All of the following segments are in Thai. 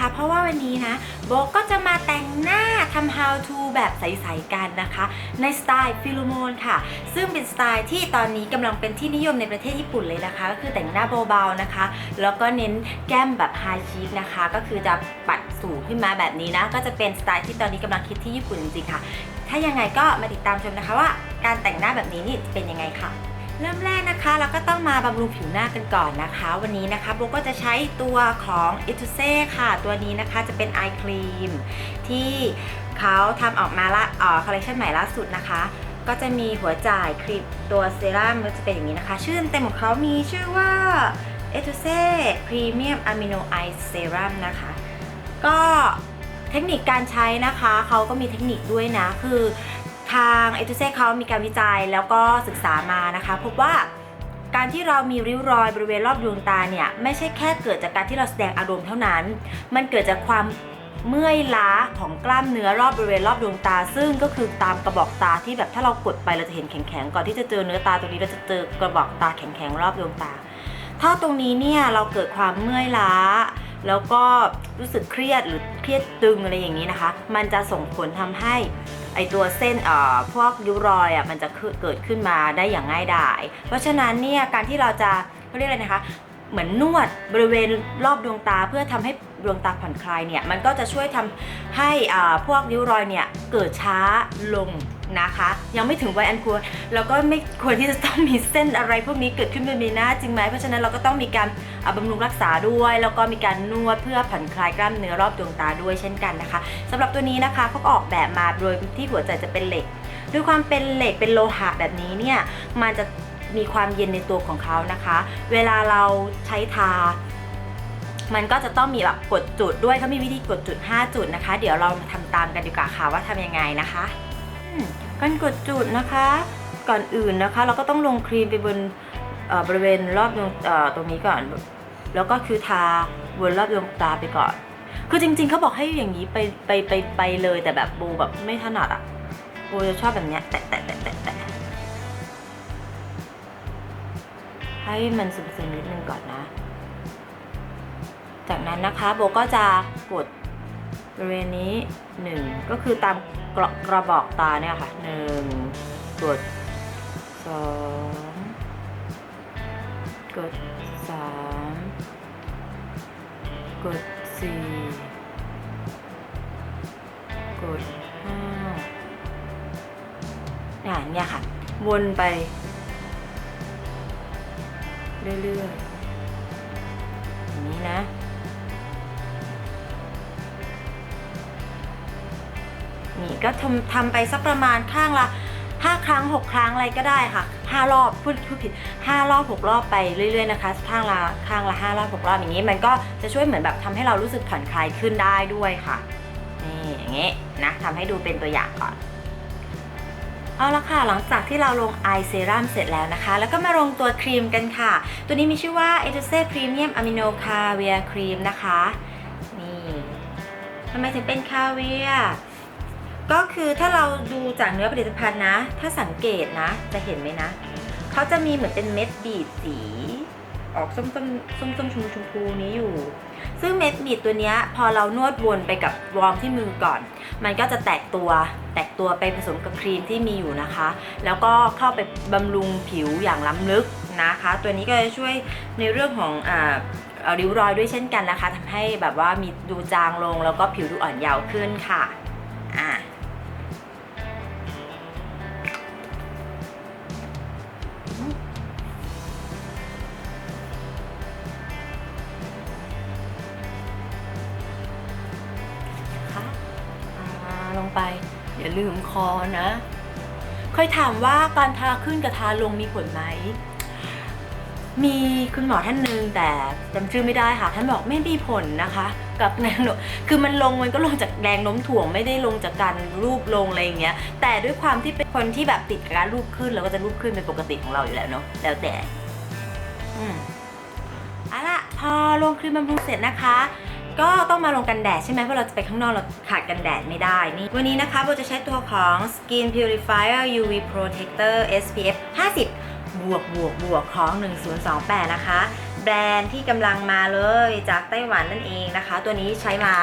เลยนะคะเพราะว่าวันนี้นะโบก็จะมาแต่งหน้าทำ how to แบบใสๆกันนะคะ ในสไตล์ฟิโลโมนค่ะ ซึ่งเป็นสไตล์ที่ตอนนี้กำลังเป็นที่นิยมในประเทศญี่ปุ่นเลยนะคะ ก็คือแต่งหน้าเบาๆนะคะ แล้วก็เน้นแก้มแบบไฮชีสนะคะ ก็คือจะปัดสูงขึ้นมาแบบนี้นะก็จะเป็นสไตล์ที่ตอนนี้กำลังคิดที่ญี่ปุ่นจริงๆค่ะ ถ้ายังไงก็มาติดตามชมนะคะว่า การแต่งหน้าแบบนี้นี่เป็นยังไงค่ะ เริ่มแรกนะคะเราก็ต้องมาบำรุงผิวหน้ากันก่อนนะคะ วันนี้นะคะโบก็จะใช้ตัวของ e t u s e ค่ะ ตัวนี้นะคะจะเป็น eye cream ที่เขาทำออกมาละอ่อคอลเลคชันใหม่ล่าสุดนะคะ ก็จะมีหัวจ่ายครีมตัวเซรั่มก็จะเป็นอย่างนี้นะคะ ชื่อเต็มของเขามีชื่อว่า e t u s e Premium Amino Eye Serum นะคะ ก็เทคนิคการใช้นะคะ เขาก็มีเทคนิคด้วยนะ คือ ทางเอทูเซ่เขามีการวิจัยแล้วก็ศึกษามานะคะพบว่าการที่เรามีริ้วรอยบริเวณรอบดวงตาเนี่ยไม่ใช่แค่เกิดจากการที่เราแสดงอารมณ์เท่านั้น มันเกิดจากความเมื่อยล้าของกล้ามเนื้อรอบบริเวณรอบดวงตา ซึ่งก็คือตามกระบอกตาที่แบบถ้าเรากดไปเราจะเห็นแข็งๆก่อนที่จะเจอเนื้อตาตรงนี้เราจะเจอกระบอกตาแข็งๆรอบดวงตา ถ้าตรงนี้เนี่ยเราเกิดความเมื่อยล้า แล้วก็รู้สึกเครียดหรือเครียดตึงอะไรอย่างนี้นะคะ มันจะส่งผลทำให้ ไอตัวเส้นเอ่อพวกริ้วรอยอะมันจะเกิดขึ้นมาได้อย่างง่ายดาย เพราะฉะนั้นเนี่ยการที่เราจะเขาเรียกอะไรนะคะเหมือนนวดบริเวณรอบดวงตาเพื่อทำให้ดวงตาผ่อนคลายเนี่ยมันก็จะช่วยทำให้อ่าพวกริ้วรอยเนี่ยเกิดช้าลง นะคะ ยังไม่ถึงวัยอันควรแล้วก็ไม่ควรที่จะต้องมีเส้นอะไรพวกนี้เกิดขึ้นบนใบหน้าจริงไหมเพราะฉะนั้นเราก็ต้องมีการบำรุงรักษาด้วย แล้วก็มีการนวดเพื่อผ่อนคลายกล้ามเนื้อรอบดวงตาด้วยเช่นกันนะคะสำหรับตัวนี้นะคะเขาออกแบบมาโดยที่หัวใจจะเป็นเหล็ก ด้วยความเป็นเหล็กเป็นโลหะแบบนี้เนี่ยมันจะมีความเย็นในตัวของเขานะคะ เวลาเราใช้ทา มันก็จะต้องมีแบบกดจุดด้วยเขามีวิธีกดจุด 5 จุดนะคะ เดี๋ยวเรามาทำตามกันดีกว่าค่ะว่าทำยังไงนะคะ การกดจุดนะคะ ก่อนอื่นนะคะ เราก็ต้องลงครีมไปบนเอ่อบริเวณรอบดวงตรงนี้ก่อน แล้วก็คือทาบนรอบดวงตาไปก่อน คือจริง ๆเขาบอกให้อย่างนี้ไปไปไปไปเลยแต่แบบโบแบบไม่ถนัดอะโบจะชอบแบบเนี้ยแตะแตะแตะแตะแตะให้มันซึมๆนิดนึงก่อนนะ จากนั้นนะคะโบก็จะกดบริเวณนี้1ก็คือตาม กระกระบอกตาเนี่ยค่ะ1กด2กด3กด4กด5อ่าเนี่ยค่ะ วนไป เรื่อยๆอย่างนี้นะ นี่ก็ทำทำไปสักประมาณข้างละ5 ครั้ง 6 ครั้งอะไรก็ได้ค่ะ 5 รอบพูดพูดผิด 5 รอบ 6 รอบไปเรื่อยๆนะคะข้างละข้างละ 5 รอบ 6 รอบอย่างนี้ มันก็จะช่วยเหมือนแบบทำให้เรารู้สึกผ่อนคลายขึ้นได้ด้วยค่ะนี่อย่างนี้นะทำให้ดูเป็นตัวอย่างก่อนเอาละค่ะหลังจากที่เราลงไอเซรั่มเสร็จแล้วนะคะ แล้วก็มาลงตัวครีมกันค่ะ ตัวนี้มีชื่อว่า e t u s e Premium Amino Caviar Cream นะคะ นี่ทำไมถึงเป็นคาเวีย ก็คือถ้าเราดูจากเนื้อผลิตภัณฑ์นะ ถ้าสังเกตนะ จะเห็นไหมนะ เขาจะมีเหมือนเป็นเม็ดบีดสี ออกส้มส้มส้มส้มชมชมพูนี้อยู่ ซึ่งเม็ดบีดตัวนี้พอเรานวดวนไปกับวอร์มที่มือก่อน มันก็จะแตกตัว แตกตัวไปผสมกับครีมที่มีอยู่นะคะ แล้วก็เข้าไปบำรุงผิวอย่างล้ำลึกนะคะ ตัวนี้ก็จะช่วยในเรื่องของอ่าเอ่อริ้วรอยด้วยเช่นกันนะคะทำให้แบบว่ามีดูจางลงแล้วก็ผิวดูอ่อนเยาว์ขึ้นค่ะ อ่า อย่าลืมคอนะเคยถามว่าการทาขึ้นกับทาลงมีผลไหม มีคุณหมอท่านหนึ่งแต่จำชื่อไม่ได้ค่ะ ท่านบอกไม่มีผลนะคะ กับแรงโน้มคือมันลงมันก็ลงจากแรงโน้มถ่วงไม่ได้ลงจากการรูปลงอะไรอย่างเงี้ย แต่ด้วยความที่เป็นคนที่แบบติดการรูปขึ้นเราก็จะรูปขึ้นเป็นปกติของเราอยู่แล้วเนาะแล้วแต่ อืมเอาล่ะพอลงครีมบำรุงเสร็จนะคะ ก็ต้องมาลงกันแดดใช่ไหมเพราะเราจะไปข้างนอกเราขาดกันแดดไม่ได้นี่วันนี้นะคะโบจะใช้ตัวของ Skin Purifier UV Protector SPF 50 บวกบวกบวกของ 1028 นะคะ แบรนด์ที่กำลังมาเลยจากไต้หวันนั่นเองนะคะ ตัวนี้ใช้มา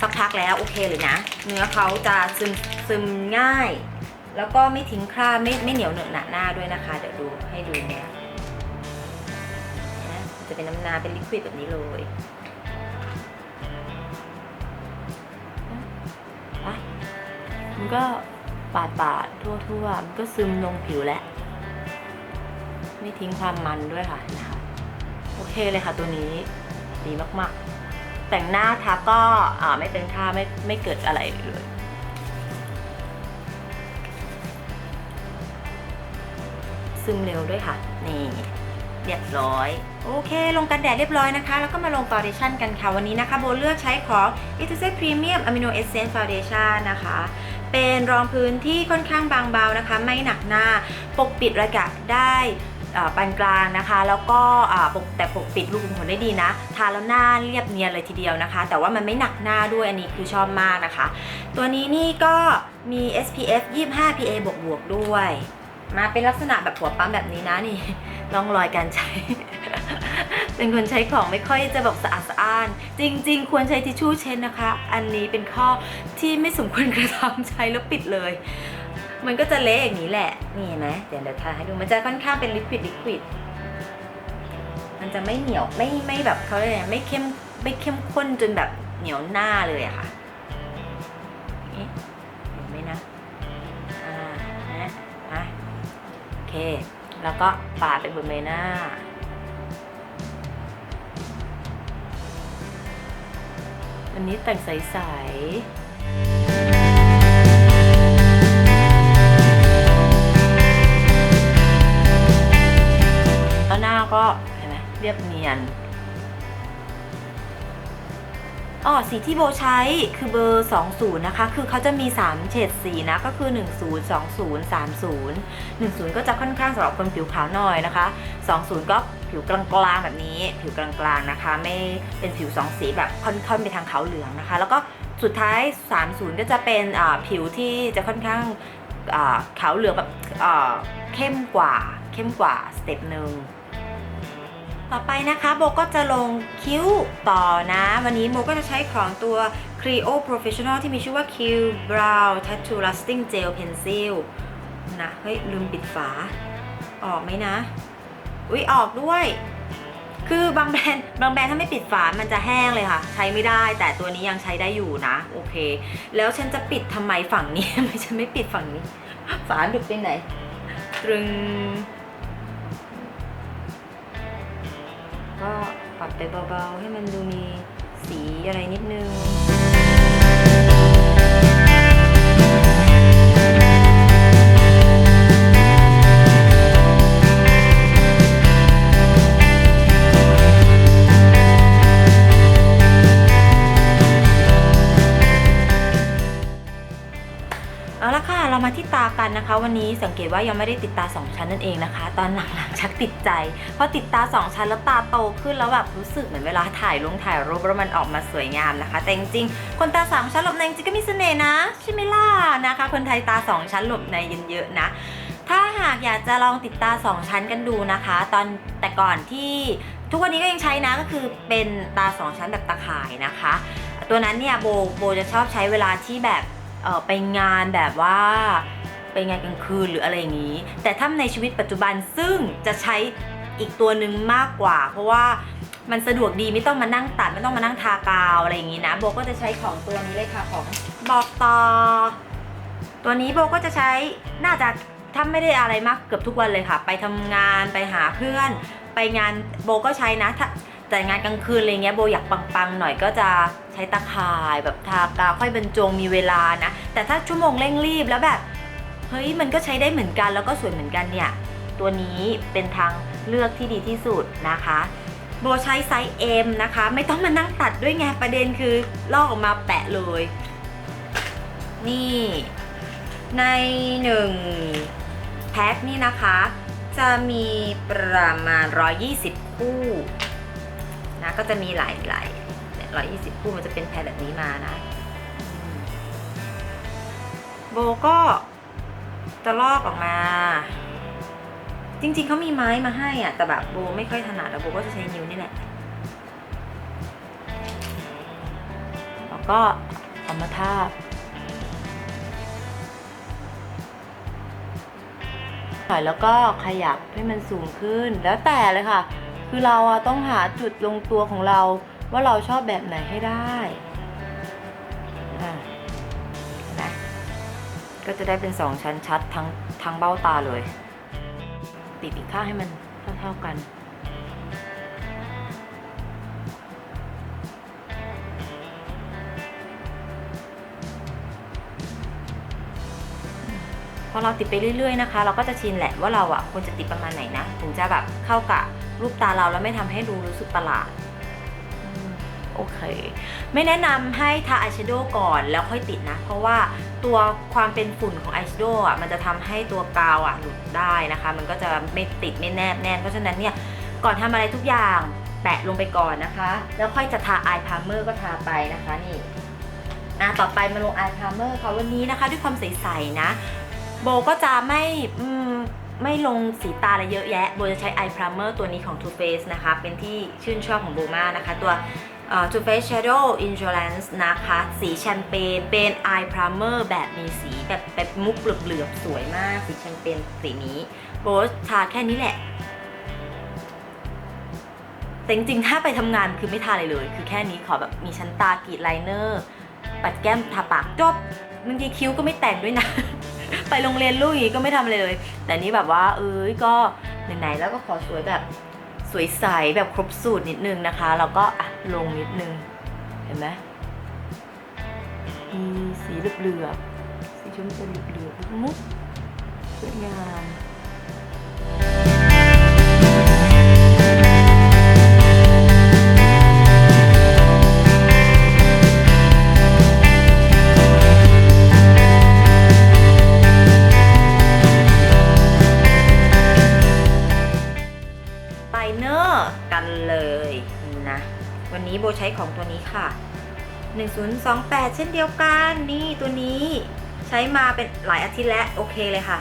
สักพักแล้วโอเคเลยนะ เนื้อเขาจะซึมซึมง่าย แล้วก็ไม่ทิ้งคราบไม่ไม่เหนียวเหนอะหนะหน้าด้วยนะคะ เดี๋ยวดูให้ดูเนี่ยนะจะเป็นน้ำนาเป็นลิควิดแบบนี้เลย มันก็ปาดปาดทั่วทั่วๆมันก็ซึมลงผิวแล้ว ไม่ทิ้งความมันด้วยค่ะนะคะ โอเคเลยค่ะตัวนี้ดีมากๆ แต่งหน้าทาก็อ่าไม่เป็นค่าไม่ไม่เกิดอะไรเลยซึมเร็วด้วยค่ะ นี่เรียบร้อย โอเค ลงกันแดดเรียบร้อยนะคะ แล้วก็มาลงฟ u n เดชั่นกันค่ะ วันนี้นะคะ โบเลือกใช้ของ e t u s e Premium Amino Essence Foundation นะคะ เป็นรองพื้นที่ค่อนข้างบางเบานะคะ ไม่หนักหน้าปกปิดระกะได้ปานกลางนะคะ แล้วก็ปกแต่ปกปิดรูขุมขนได้ดีนะ ทาแล้วหน้าเรียบเนียนเลยทีเดียวนะคะ แต่ว่ามันไม่หนักหน้าด้วยอันนี้คือชอบมากนะคะ ตัวนี้นี่ก็มี SPF 25 PA บวกบวกด้วย มาเป็นลักษณะแบบหัวปั๊มแบบนี้นะนี่ร่องรอยการใช้ เป็นคนใช้ของไม่ค่อยจะแบบสะอาดสะอ้าน จริง ๆ ควรใช้ทิชชู่เช็ดนะคะ อันนี้เป็นข้อที่ไม่สมควรกระทำใช้แล้วปิดเลย มันก็จะเละอย่างนี้แหละ นี่เห็นไหมเดี๋ยวเดี๋ยวทาให้ดูมันจะค่อนข้างเป็นลิควิดลิควิดมันจะไม่เหนียวไม่ไม่แบบเขาเรียกไรไม่เข้มไม่เข้มข้นจนแบบเหนียวหน้าเลยอะค่ะนี่เห็นไหมนะอ่านะอะโอเค แล้วก็ปาดไปบนใบหน้า วันนี้แต่งใสๆแล้วหน้าก็เห็นไหมเรียบเนียน อ๋อสีที่โบใช้คือเบอร์ 20 นะคะ คือเขาจะมี 3 เฉดสีนะ ก็คือ 10 20 30 10 ก็จะค่อนข้างสำหรับคนผิวขาวหน่อยนะคะ 20 ก็ผิวกลางๆแบบนี้ ผิวกลางๆนะคะ ไม่เป็นผิวสองสีแบบค่อนๆไปทางขาวเหลืองนะคะ แล้วก็สุดท้าย 30 ก็จะเป็นผิวที่จะค่อนข้างขาวเหลืองแบบเข้มกว่า เข้มกว่าสเต็ปหนึ่ง ต่อไปนะคะโบก็จะลงคิ้วต่อนะ วันนี้โบก็จะใช้ของตัว Creo Professional ที่มีชื่อว่า Q Brow Tattoo Lasting Gel Pencil นะ เฮ้ย ลืมปิดฝา ออกไหมนะ อุ๊ย ออกด้วย คือบางแบรนด์บางแบรนด์ถ้าไม่ปิดฝา มันจะแห้งเลยค่ะ ใช้ไม่ได้ แต่ตัวนี้ยังใช้ได้อยู่นะ โอเค แล้วฉันจะปิดทำไมฝั่งนี้ ไม่ฉันไม่ปิดฝั่งนี้ ฝาหลุดไปไหน ตรึง ก็ปรับไปเบาๆ ให้มันดูมีสีอะไรนิดนึง นะคะ วันนี้สังเกตว่ายังไม่ได้ติดตา 2 ชั้นนั่นเองนะคะ ตอนหลังๆชักติดใจเพราะติดตา 2 ชั้นแล้วตาโตขึ้นแล้วแบบรู้สึกเหมือนเวลาถ่ายลงถ่ายรูปแล้วมันออกมาสวยงามนะคะ แต่จริงๆคนตา 3 ชั้นหลบในจริงก็มีเสน่ห์นะใช่ไหมล่ะนะคะ คนไทยตา 2 ชั้นหลบในเยอะๆนะถ้าหากอยากจะลองติดตา 2 ชั้นกันดูนะคะ ตอนแต่ก่อนที่ทุกวันนี้ก็ยังใช้นะก็คือเป็นตา 2 ชั้นแบบตาข่ายนะคะ ตัวนั้นเนี่ยโบโบจะชอบใช้เวลาที่แบบไปงานแบบว่า ไปงานกลางคืนหรืออะไรอย่างนี้ แต่ถ้าในชีวิตปัจจุบันซึ่งจะใช้อีกตัวหนึ่งมากกว่า เพราะว่ามันสะดวกดีไม่ต้องมานั่งตัดไม่ต้องมานั่งทากาวอะไรอย่างนี้นะโบก็จะใช้ของตัวนี้เลยค่ะของบอกต่อตัวนี้โบก็จะใช้น่าจะถ้าไม่ได้อะไรมากเกือบทุกวันเลยค่ะ ไปทำงานไปหาเพื่อน ไปงานโบก็ใช้นะถ้าแต่งานกลางคืนอะไรเงี้ยโบอยากปังๆหน่อยก็จะใช้ตะข่ายแบบทากาวค่อยบรรจงมีเวลานะ แต่ถ้าชั่วโมงเร่งรีบแล้วแบบ เฮ้ยมันก็ใช้ได้เหมือนกันแล้วก็สวยเหมือนกันเนี่ย ตัวนี้เป็นทางเลือกที่ดีที่สุดนะคะโบใช้ไซส์ M นะคะ ไม่ต้องมานั่งตัดด้วยไงประเด็นคือลอกออกมาแปะเลย นี่ ในหนึ่งแพ็คนี่นะคะ จะมีประมาณ 120 คู่นะก็จะมีหลายหลายร้อยยี่สิบคู่มันจะเป็นแพ็คแบบนี้มานะ โบก็ จะลอกออกมา จริงๆเขามีไม้มาให้อะ แต่แบบโบไม่ค่อยถนัดแล้วโบก็จะใช้นิ้วนี่แหละแล้วก็เอามาทาบหน่อยแล้วก็ขยับให้มันสูงขึ้นแล้วแต่เลยค่ะ คือเราอะต้องหาจุดลงตัวของเราว่าเราชอบแบบไหนให้ได้อะนะ ก็จะได้เป็นสองชั้นชัดทั้งทั้งเบ้าตาเลย ติดอีกข้างให้มันเท่าๆกัน พอเราติดไปเรื่อยๆนะคะ เราก็จะชินแหละว่าเราอะควรจะติดประมาณไหนนะถึงจะแบบเข้ากับรูปตาเราแล้วไม่ทำให้ดูรู้สึกประหลาดโอเค ไม่แนะนำให้ทาอายแชโดว์ก่อนแล้วค่อยติดนะ เพราะว่า ตัวความเป็นฝุ่นของไอายแชโดว์อะมันจะทำให้ตัวกาวอะหลุดได้นะคะ มันก็จะไม่ติดไม่แนบแน่นเพราะฉะนั้นเนี่ยก่อนทำอะไรทุกอย่างแปะลงไปก่อนนะคะ แล้วค่อยจะทาอายพาร์เมอร์ก็ทาไปนะคะนี่อะต่อไปมาลงอายพาร์เมอร์ค่ะวันนี้นะคะ ด้วยความใสๆนะโบก็จะไม่อืมไม่ลงสีตาอะไรเยอะแยะ โบจะใช้ eye primer ตัวนี้ของ Too Faced นะคะ เป็นที่ชื่นชอบของโบมากนะคะ ตัว อ่อ Too Faced Shadow Insurance นะคะ สีแชมเปญเป็น eye primer แบบมีสีแบบแบบมุกเหลือบๆ สวยมาก สีแชมเปญสีนี้โบทาแค่นี้แหละ แต่จริงๆ ถ้าไปทำงานคือไม่ทาอะไรเลย คือแค่นี้ขอแบบมีชั้นตากรีดไลเนอร์ ปัดแก้มทาปากจบบางทีคิ้วก็ไม่แต่งด้วยนะ ไปโรงเรียนลูกอย่างนี้ก็ไม่ทำอะไรเลย แต่นี้แบบว่า เอ้ยก็ไหนๆแล้วก็ขอสวยแบบ สวยใสแบบครบสูตรนิดนึงนะคะ แล้วก็อะลงนิดนึง เห็นไหมมีสีเหลือบๆสีชมพูเหลือบๆมุกสวยงาม ใช้ของตัวนี้ค่ะ 1028 เช่นเดียวกันนี่ตัวนี้ใช้มาเป็นหลายอาทิตย์แล้วโอเคเลยค่ะ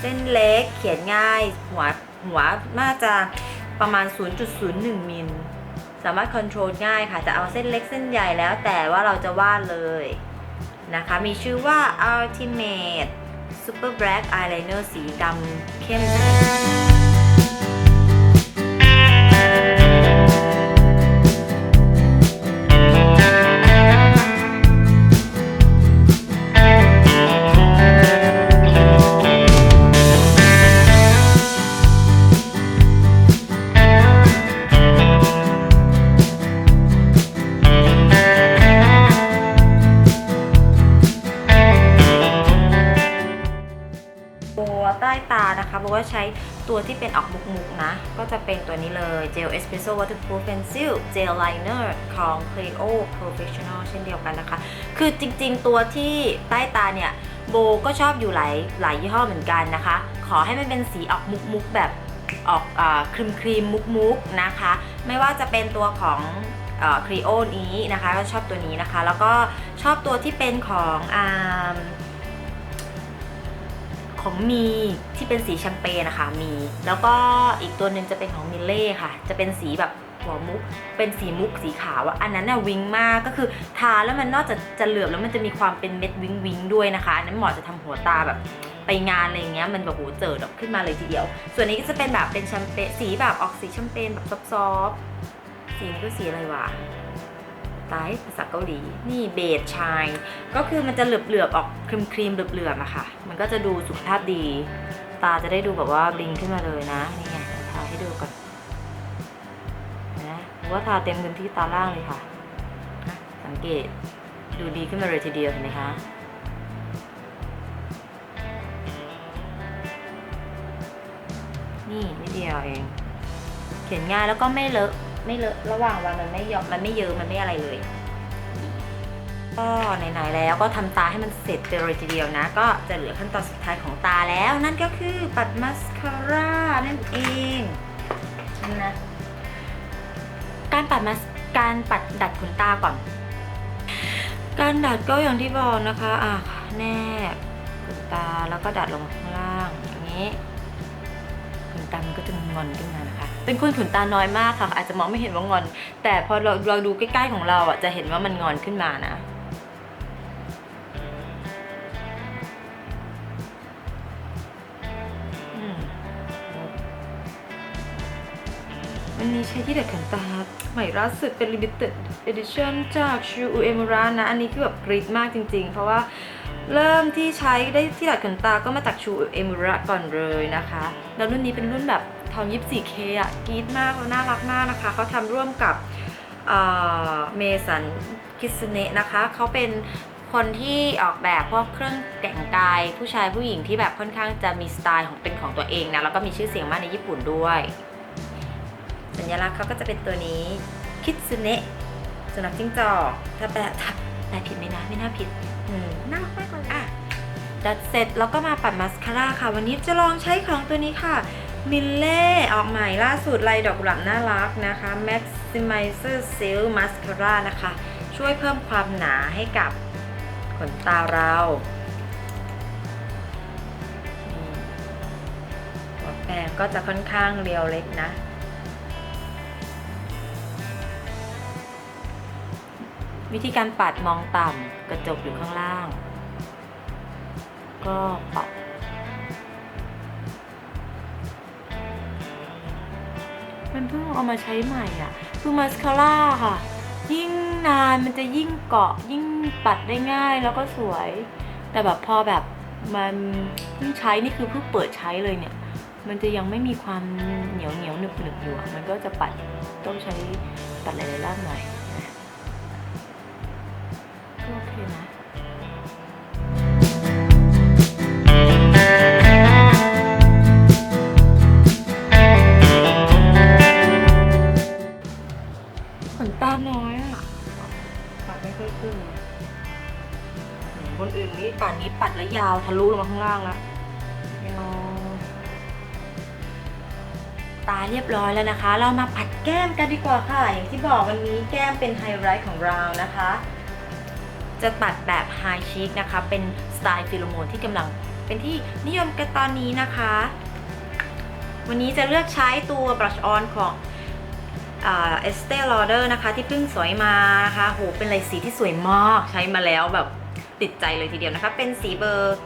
เส้นเล็กเขียนง่าย หัวหัวน่าจะประมาณ 0.01 มิล สามารถคอนโทรลง่ายค่ะ จะเอาเส้นเล็กเส้นใหญ่แล้วแต่ว่าเราจะวาดเลยนะคะ มีชื่อว่า Ultimate Super Black Eyeliner สีดำเข้ม ตาะว่าใช้ตัวที่เป็นออกมุกๆนะ ก็จะเป็นตัวนี้เลย Gel Espresso Waterproof Pencil Gel Liner ของ Cleo Professional เช่นเดียวกันนะคะ คือจริงๆ ตัวที่ใต้ตาเนี่ย โบก็ชอบอยู่หลายหลายยี่ห้อเหมือนกันนะคะ ขอให้มันเป็นสีออกมุกๆ แบบออกครีมครีมๆมุกๆ นะคะ ไม่ว่าจะเป็นตัวของครีโอนี้นะคะ ก็ชอบตัวนี้นะคะ แล้วก็ชอบตัวที่เป็นของอ่า ของมีที่เป็นสีแชมเปญนะคะมี แล้วก็อีกตัวหนึ่งจะเป็นของมิเล่ค่ะ จะเป็นสีแบบหัวมุก เป็นสีมุกสีขาวอะอันนั้นน่ะวิงมากก็คือทาแล้วมันนอกจากจะเหลือบแล้วมันจะมีความเป็นเม็ดวิงวิงด้วยนะคะอันนั้นเหมาะจะทำหัวตาแบบไปงานอะไรเงี้ยมันแบบโหเจิดออกขึ้นมาเลยทีเดียว ส่วนนี้ก็จะเป็นแบบเป็นแชมเปญสีแบบออกสีแชมเปญแบบซอฟๆสีนี้ก็สีอะไรวะ ตายภาษาเกาหลี นี่เบจชาย ก็คือมันจะเหลือบๆออกครีมครีมๆเหลือบๆอะค่ะ มันก็จะดูสุขภาพดี ตาจะได้ดูแบบว่าบลิงขึ้นมาเลยนะ นี่ไงทาให้ดูก่อนนะว่าทาเต็มพื้นที่ตาล่างเลยค่ะนะสังเกตดูดีขึ้นมาเลยทีเดียวเห็นไหมคะนี่นิดเดียวเอง เขียนง่ายแล้วก็ไม่เลอะ ไม่เลอะระหว่างวันมันไม่ยอมมันไม่เยอะมันไม่อะไรเลย ก็ไหนๆแล้วก็ทำตาให้มันเสร็จไปเลยทีเดียวนะ ก็จะเหลือขั้นตอนสุดท้ายของตาแล้ว นั่นก็คือปัดมัสคาร่านั่นเองนะการปัดมัสการปัดดัดขนตาก่อน การดัดก็อย่างที่บอกนะคะอะแนบขนตาแล้วก็ดัดลงข้างล่างอย่างนี้ขนตามันก็จะงอนขึ้นมานะคะ เป็นคนขนตาน้อยมากค่ะ อาจจะมองไม่เห็นว่างอน แต่พอเราเราดูใกล้ๆของเราอะจะเห็นว่ามันงอนขึ้นมานะอันนี้ใช้ที่เด็ดขนตาใหม่ล่าสุดเป็น limited edition จากชูอุเอมูระนะ อันนี้คือแบบกรี๊ดมากจริงๆ เพราะว่าเริ่มที่ใช้ได้ที่ดัดขนตาก็มาจากชูเอมูระก่อนเลยนะคะ แล้วรุ่นนี้เป็นรุ่นแบบ ทอง 24K อะกรี๊ดมากแล้วน่ารักมากนะคะเขาทำร่วมกับเมสันคิสเนะนะคะเขาเป็นคนที่ออกแบบพวกเครื่องแต่งกายผู้ชายผู้หญิงที่แบบค่อนข้างจะมีสไตล์ของเป็นของตัวเองนะแล้วก็มีชื่อเสียงมากในญี่ปุ่นด้วย สัญลักษณ์เขาก็จะเป็นตัวนี้คิ t ซุเนะสุนัขจิ้งจอกถ้าแปลถ้าแปลผิดไหมนะไม่น่าผิดอืมน่ารักมากเลยอะดัดเสร็จแล้วก็มาปัดมาสคาร่าค่ะ วันนี้จะลองใช้ของตัวนี้ค่ะ มิลเล่ออกใหม่ล่าสุดลายดอกกุหลาบน่ารักนะคะ Maximizer Seal Mascara นะคะ ช่วยเพิ่มความหนาให้กับขนตาเราหัวแปรงก็จะค่อนข้างเรียวเล็กนะ วิธีการปัดมองต่ำกระจกอยู่ข้างล่าง ก็ปัด มันเพิ่งเอามาใช้ใหม่อะคือมาสคาร่าค่ะ ยิ่งนานมันจะยิ่งเกาะยิ่งปัดได้ง่ายแล้วก็สวย แต่แบบพอแบบมันเพิ่งใช้นี่คือเพิ่งเปิดใช้เลยเนี่ย มันจะยังไม่มีความเหนียวเหนียวหนึบหนึบอยู่มันก็จะปัดต้องใช้ปัดหลายๆรอบหน่อยก็โอเคนะ คนอื่นนี่ป่านนี้ปัดแล้วยาวทะลุลงมาข้างล่างแล้วยาวตาเรียบร้อยแล้วนะคะ เรามาปัดแก้มกันดีกว่าค่ะ อย่างที่บอกวันนี้แก้มเป็นไฮไลท์ของเรานะคะ จะปัดแบบไฮชิคนะคะ เป็นสไตล์ฟิโลโมนที่กำลังเป็นที่นิยมกันตอนนี้นะคะ วันนี้จะเลือกใช้ตัว brush on ของเอสเต e ลอเดอร์นะคะ ที่เพิ่งสวยมานะคะโหเป็นลายสีที่สวยมาก ใช้มาแล้วแบบ ติดใจเลยทีเดียวนะคะ เป็นสีเบอร์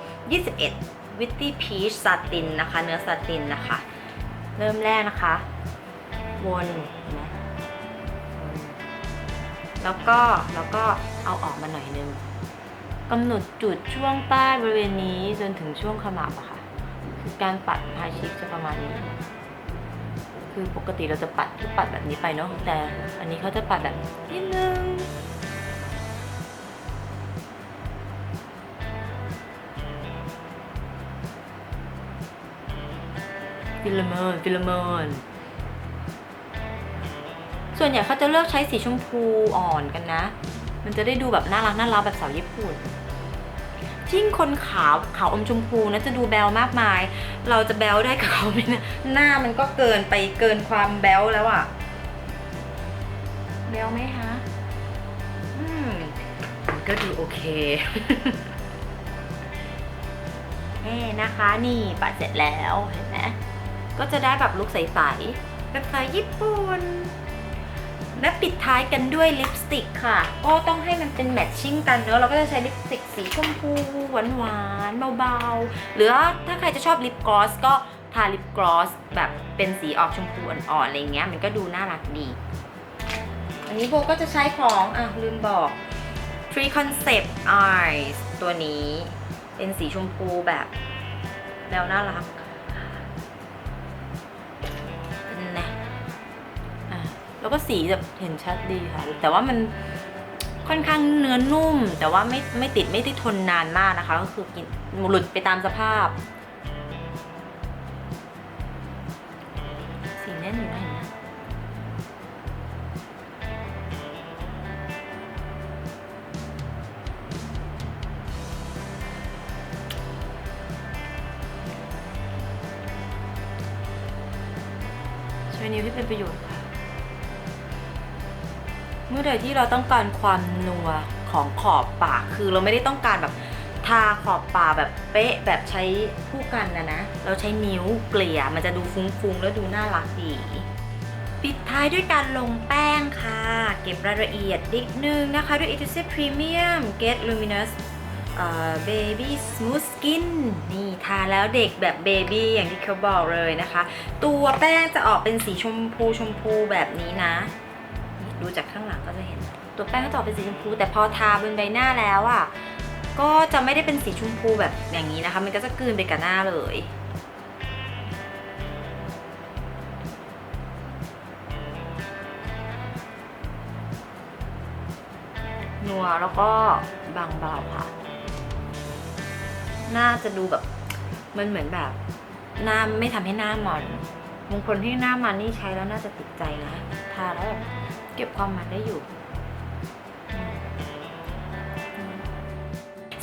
21 Witty Peach Satin นะคะ เนื้อซาตินนะคะ เริ่มแรกนะคะ วนนไหมวนแล้วก็แล้วก็เอาออกมาหน่อยนึงกำหนดจุดช่วงใต้บริเวณนี้จนถึงช่วงขมับอะค่ะ คือการปัดไฮชิคจะประมาณนี้ คือปกติเราจะปัดที่ปัดแบบนี้ไปเนาะแต่อันนี้เขาจะปัดแบบนิดนึง ฟิลเมนฟิลเมนส่วนใหญ่เขาจะเลือกใช้สีชมพูอ่อนกันนะ มันจะได้ดูแบบน่ารักน่ารักแบบสาวญี่ปุ่นยิ่งคนขาวขาวอมชมพูนะจะดูแบลมากมาย เราจะแบลได้กับเขาไหมนะหน้ามันก็เกินไปเกินความแบลแล้วอะแบลไหมคะอืมมันก็ดูโอเคเฮ้นะคะ นี่ปัดเสร็จแล้วเห็น ก็จะได้แบบลุคใสๆแบบสายญี่ปุ่น และปิดท้ายกันด้วยลิปสติกค่ะ ก็ต้องให้มันเป็นแมทชิ่งกันเนอะเราก็จะใช้ลิปสติกสีชมพูหวานๆเบาๆ หรือถ้าใครจะชอบลิปกลอสก็ทาลิปกลอสแบบเป็นสีออกชมพูอ่อนๆอะไรเงี้ยมันก็ดูน่ารักดี อันนี้โบก็จะใช้ของอะลืมบอก Tree Concept Eyes ตัวนี้เป็นสีชมพูแบบแนวน่ารัก แล้วก็สีแบบเห็นชัดดีค่ะ แต่ว่ามันค่อนข้างเนื้อนุ่ม แต่ว่าไม่ไม่ติดไม่ได้ทนนานมากนะคะ ก็คือกินหลุดไปตามสภาพ สีแน่นอยู่นะเห็น เมื่อใดที่เราต้องการความนัวของขอบปาก คือเราไม่ได้ต้องการแบบทาขอบปากแบบเป๊ะแบบใช้คู่กันนะนะ เราใช้นิ้วเกลี่ยมันจะดูฟุ้งๆ แล้วดูน่ารักดี ปิดท้ายด้วยการลงแป้งค่ะ เก็บรายละเอียดนิดนึงนะคะ ด้วย e t u s e Premium Get Luminous เอ่อ Baby Smooth Skin นี่ทาแล้วเด็กแบบเบบี้อย่างที่เขาบอกเลยนะคะ ตัวแป้งจะออกเป็นสีชมพูชมพูแบบนี้นะ ดูจากข้างหลังก็จะ ตัวแป้งก็จะออกเป็นสีชมพู แต่พอทาบนใบหน้าแล้วอะก็จะไม่ได้เป็นสีชมพูแบบอย่างนี้นะคะ มันก็จะกลืนไปกับหน้าเลยนัวแล้วก็บางเบาค่ะ หน้าจะดูแบบ มันเหมือนแบบ หน้าไม่ทำให้หน้ามันบางคนที่หน้ามันนี่ใช้แล้วน่าจะติดใจนะ ทาแล้วเก็บความมันได้อยู่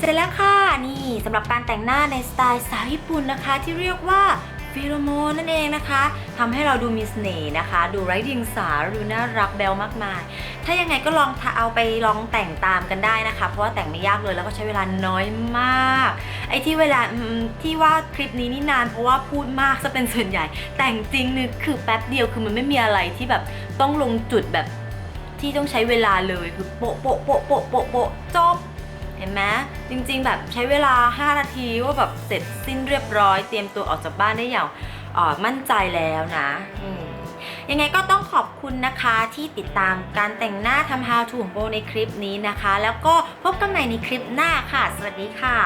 เสร็จแล้วค่ะนี่สำหรับการแต่งหน้าในสไตล์สาวญี่ปุ่นนะคะ ที่เรียกว่าฟิโลโมนนั่นเองนะคะทำให้เราดูมีเสน่ห์นะคะ ดูไร้เดียงสาดูน่ารักแบลมากมาย ถ้ายังไงก็ลองเอาไปลองแต่งตามกันได้นะคะ เพราะว่าแต่งไม่ยากเลยแล้วก็ใช้เวลาน้อยมาก ไอ้ที่เวลาที่ว่าคลิปนี้นี่นาน เพราะว่าพูดมากจะเป็นส่วนใหญ่ แต่งจริงนี่คือแป๊บเดียวคือมันไม่มีอะไรที่แบบต้องลงจุดแบบที่ต้องใช้เวลาเลยคือโปะโปะโปะโปะโปะโปะจบ เห็นไหมจริงๆ แบบใช้เวลา 5 นาทีว่าแบบเสร็จสิ้นเรียบร้อย เตรียมตัวออกจากบ้านได้อย่างมั่นใจแล้วนะยังไงก็ต้องขอบคุณนะคะที่ติดตามการแต่งหน้าทำ how to ของโบในคลิปนี้นะคะ แล้วก็พบกันใหม่ในคลิปหน้าค่ะ สวัสดีค่ะ